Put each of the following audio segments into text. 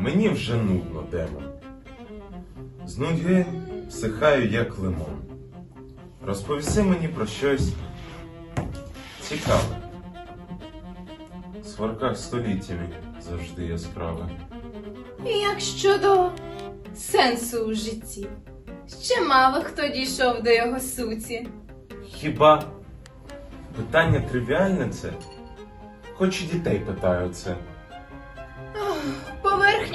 Мені вже нудно, демон. З нудьги всихаю, як лимон. Розповіси мені про щось цікаве. В сварках століттями завжди яскраве. Як щодо сенсу у житті? Ще мало хто дійшов до його суті. Хіба питання тривіальне це? Хоч і дітей питаю це.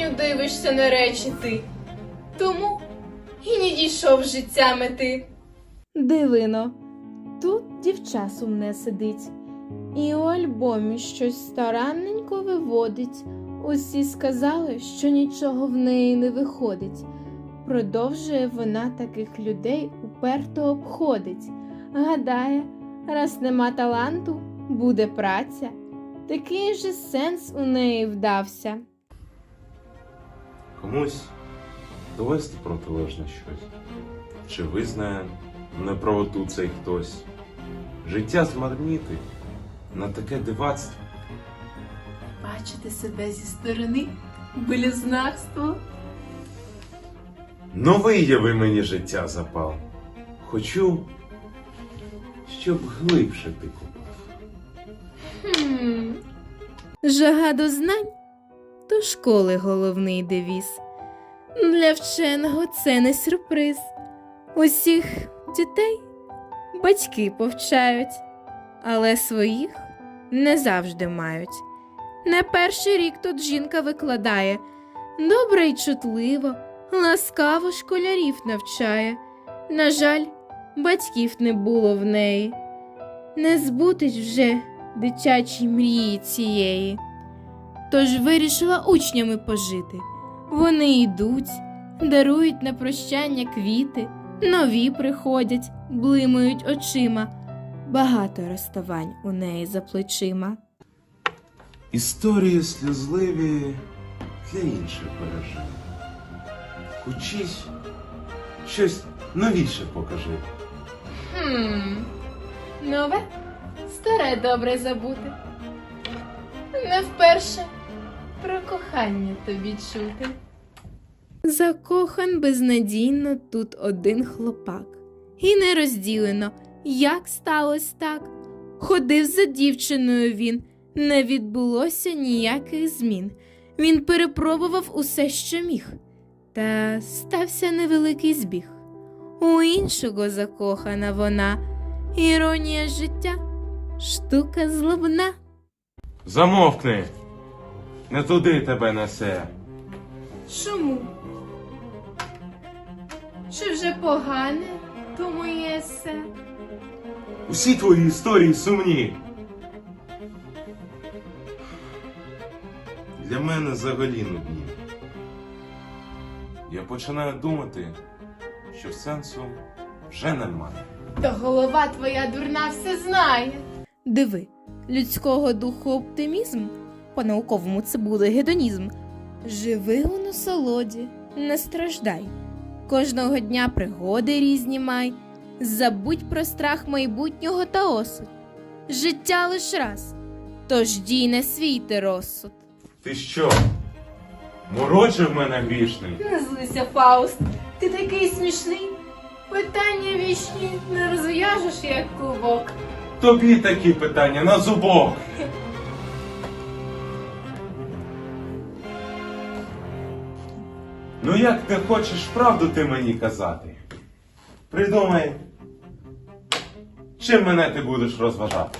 Поверхню дивишся на речі ти. Тому і не дійшов життя мети. Дивино, тут дівча сумне сидить, і у альбомі щось старанненько виводить. Усі сказали, що нічого в неї не виходить. Продовжує вона таких людей уперто обходить. Гадає, раз нема таланту, буде праця. Такий же сенс у неї вдався. Комусь довести протилежне щось. Чи визнає неправоту цей хтось? Життя змарніти на таке дивацтво. Бачити себе зі сторони блюзнавство. Новий яви мені життя запав. Хочу, щоб глибше ти купав. Хм. Жага до знань то школи головний девіз. Для вченого це не сюрприз. Усіх дітей батьки повчають, але своїх не завжди мають. Не перший рік тут жінка викладає, добре й чутливо, ласкаво школярів навчає. На жаль, батьків не було в неї. Не збутить вже дитячій мрії цієї. Тож вирішила учнями пожити. Вони йдуть, дарують на прощання квіти, нові приходять, блимають очима. Багато розставань у неї за плечима. Історії сльозливі для інших бережи. Учись, щось новіше покажи. Хм. Нове, старе добре забути. Не вперше про кохання тобі чути. Закохан безнадійно тут один хлопак. І не розділено, як сталося так. Ходив за дівчиною він, не відбулося ніяких змін. Він перепробував усе, що міг, та стався невеликий збіг. У іншого закохана вона, іронія життя, штука злобна. Замовкни! Не туди тебе несе. Чому? Чи вже погане то моє есе? Усі твої історії сумні. Для мене взагалі нудні. Я починаю думати, що сенсу вже немає. Та голова твоя дурна все знає. Диви, людського духу оптимізм, по-науковому це буде гедонізм. Живи у насолоді, не страждай. Кожного дня пригоди різні май, забудь про страх майбутнього та осуд. Життя лиш раз, тож дій не свій ти розсуд. Ти що? Морочив мене грішний? Не злися, Фауст, ти такий смішний. Питання вічні не розв'яжеш, як клубок. Тобі такі питання на зубок. Ну як ти хочеш правду ти мені казати? Придумай, чим мене ти будеш розважати?